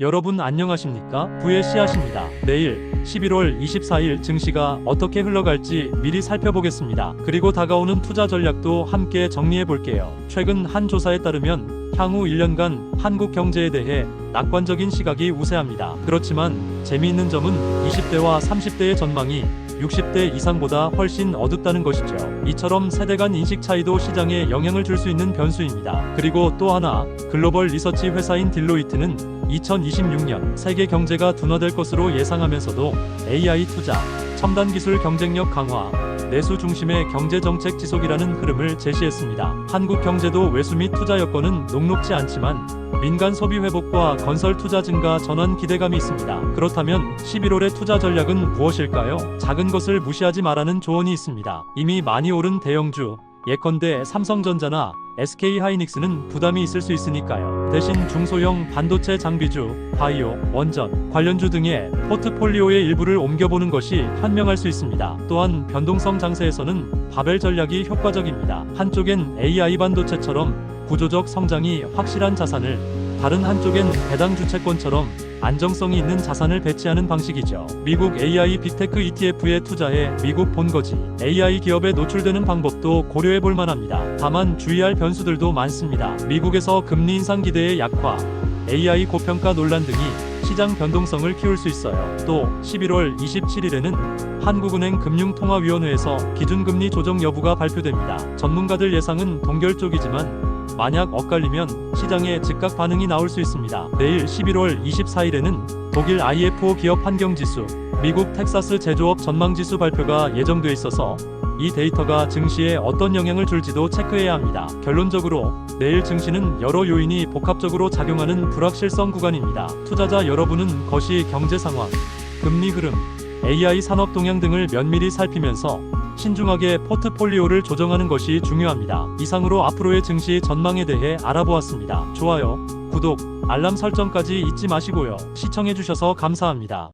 여러분 안녕하십니까? 부의 씨앗입니다. 내일 11월 24일 증시가 어떻게 흘러갈지 미리 살펴보겠습니다. 그리고 다가오는 투자 전략도 함께 정리해 볼게요. 최근 한 조사에 따르면 향후 1년간 한국 경제에 대해 낙관적인 시각이 우세합니다. 그렇지만 재미있는 점은 20대와 30대의 전망이 60대 이상보다 훨씬 어둡다는 것이죠. 이처럼 세대 간 인식 차이도 시장에 영향을 줄 수 있는 변수입니다. 그리고 또 하나, 글로벌 리서치 회사인 딜로이트는 2026년 세계 경제가 둔화될 것으로 예상하면서도 AI 투자, 첨단 기술 경쟁력 강화, 내수 중심의 경제 정책 지속이라는 흐름을 제시했습니다. 한국 경제도 외수 및 투자 여건은 녹록지 않지만 민간 소비 회복과 건설 투자 증가 전환 기대감이 있습니다. 그렇다면 11월의 투자 전략은 무엇일까요? 작은 것을 무시하지 말라는 조언이 있습니다. 이미 많이 오른 대형주, 예컨대 삼성전자나 SK 하이닉스는 부담이 있을 수 있으니까요. 대신 중소형 반도체 장비주, 바이오, 원전, 관련주 등의 포트폴리오의 일부를 옮겨보는 것이 현명할 수 있습니다. 또한 변동성 장세에서는 바벨 전략이 효과적입니다. 한쪽엔 AI 반도체처럼 구조적 성장이 확실한 자산을 다른 한쪽엔 배당 주채권처럼 안정성이 있는 자산을 배치하는 방식이죠. 미국 AI 빅테크 ETF에 투자해 미국 본거지 AI 기업에 노출되는 방법도 고려해 볼 만합니다. 다만 주의할 변수들도 많습니다. 미국에서 금리 인상 기대의 약화, AI 고평가 논란 등이 시장 변동성을 키울 수 있어요. 또 11월 27일에는 한국은행 금융통화위원회에서 기준금리 조정 여부가 발표됩니다. 전문가들 예상은 동결 쪽이지만 만약 엇갈리면 시장에 즉각 반응이 나올 수 있습니다. 내일 11월 24일에는 독일 IFO 기업 환경지수, 미국 텍사스 제조업 전망지수 발표가 예정돼 있어서 이 데이터가 증시에 어떤 영향을 줄지도 체크해야 합니다. 결론적으로 내일 증시는 여러 요인이 복합적으로 작용하는 불확실성 구간입니다. 투자자 여러분은 거시 경제 상황, 금리 흐름, AI 산업 동향 등을 면밀히 살피면서 신중하게 포트폴리오를 조정하는 것이 중요합니다. 이상으로 앞으로의 증시 전망에 대해 알아보았습니다. 좋아요, 구독, 알람 설정까지 잊지 마시고요. 시청해주셔서 감사합니다.